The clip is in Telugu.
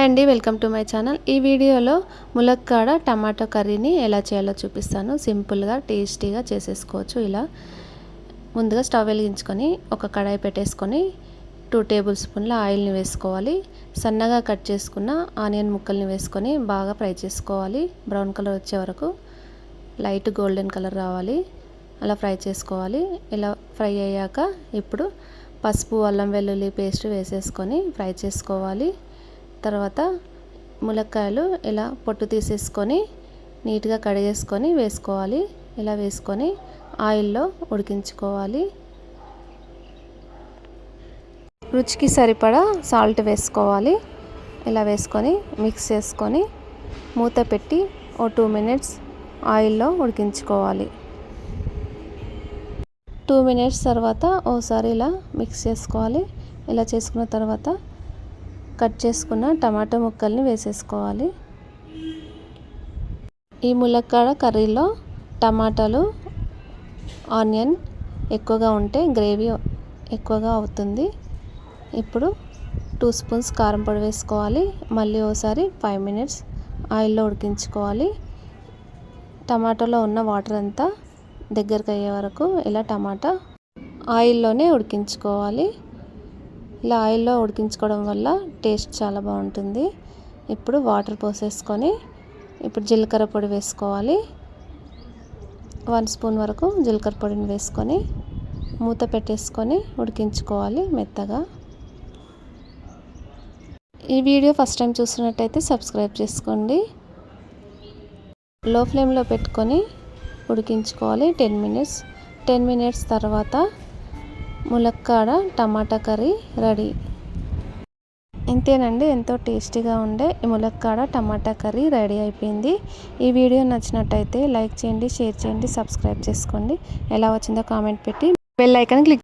హాయ్ అండి వెల్కమ్ టు మై ఛానల్. ఈ వీడియోలో ములక్కాడ టమాటో కర్రీని ఎలా చేయాలో చూపిస్తాను. సింపుల్గా టేస్టీగా చేసేసుకోవచ్చు. ఇలా ముందుగా స్టవ్ వెలిగించుకొని ఒక కడాయి పెట్టేసుకొని టూ టేబుల్ స్పూన్ల ఆయిల్ని వేసుకోవాలి. సన్నగా కట్ చేసుకున్న ఆనియన్ ముక్కల్ని వేసుకొని బాగా ఫ్రై చేసుకోవాలి. బ్రౌన్ కలర్ వచ్చే వరకు లైట్ గోల్డెన్ కలర్ రావాలి. అలా ఫ్రై చేసుకోవాలి. ఇలా ఫ్రై అయ్యాక ఇప్పుడు పసుపు అల్లం వెల్లుల్లి పేస్ట్ వేసేసుకొని ఫ్రై చేసుకోవాలి. తర్వాత ములక్కాయలు ఇలా పొట్టు తీసేసుకొని నీట్గా కడిగేసుకొని వేసుకోవాలి. ఇలా వేసుకొని ఆయిల్లో ఉడికించుకోవాలి. రుచికి సరిపడా సాల్ట్ వేసుకోవాలి. ఇలా వేసుకొని మిక్స్ చేసుకొని మూత పెట్టి ఓ టూ మినిట్స్ ఆయిల్లో ఉడికించుకోవాలి. టూ మినిట్స్ తర్వాత ఓసారి ఇలా మిక్స్ చేసుకోవాలి. ఇలా చేసుకున్న తర్వాత కట్ చేసుకున్న టమాటో ముక్కల్ని వేసేసుకోవాలి. ఈ ములక్కాడ కర్రీలో టమాటాలు ఆనియన్ ఎక్కువగా ఉంటే గ్రేవీ ఎక్కువగా అవుతుంది. ఇప్పుడు టూ స్పూన్స్ కారం పొడి వేసుకోవాలి. మళ్ళీ ఒకసారి ఫైవ్ మినిట్స్ ఆయిల్లో ఉడికించుకోవాలి. టమాటోలో ఉన్న వాటర్ అంతా దగ్గరకు అయ్యే వరకు ఇలా టమాటా ఆయిల్లోనే ఉడికించుకోవాలి. ఇలా ఆయిల్లో ఉడికించుకోవడం వల్ల టేస్ట్ చాలా బాగుంటుంది. ఇప్పుడు వాటర్ పోసేసుకొని ఇప్పుడు జీలకర్ర పొడి వేసుకోవాలి. వన్ స్పూన్ వరకు జీలకర్ర పొడిని వేసుకొని మూత పెట్టేసుకొని ఉడికించుకోవాలి మెత్తగా. ఈ వీడియో ఫస్ట్ టైం చూసినట్టయితే సబ్స్క్రైబ్ చేసుకోండి. లో ఫ్లేమ్లో పెట్టుకొని ఉడికించుకోవాలి టెన్ మినిట్స్. టెన్ మినిట్స్ తర్వాత ములక్కాడ టమాటా కర్రీ రెడీ. ఇంతేనండి ఎంతో టేస్టీగా ఉండే ఈ ములక్కాడ టమాటా కర్రీ రెడీ అయిపోయింది. ఈ వీడియో నచ్చినట్టయితే లైక్ చేయండి షేర్ చేయండి సబ్స్క్రైబ్ చేసుకోండి. ఎలా వచ్చిందో కామెంట్ పెట్టి బెల్ ఐకాన్ క్లిక్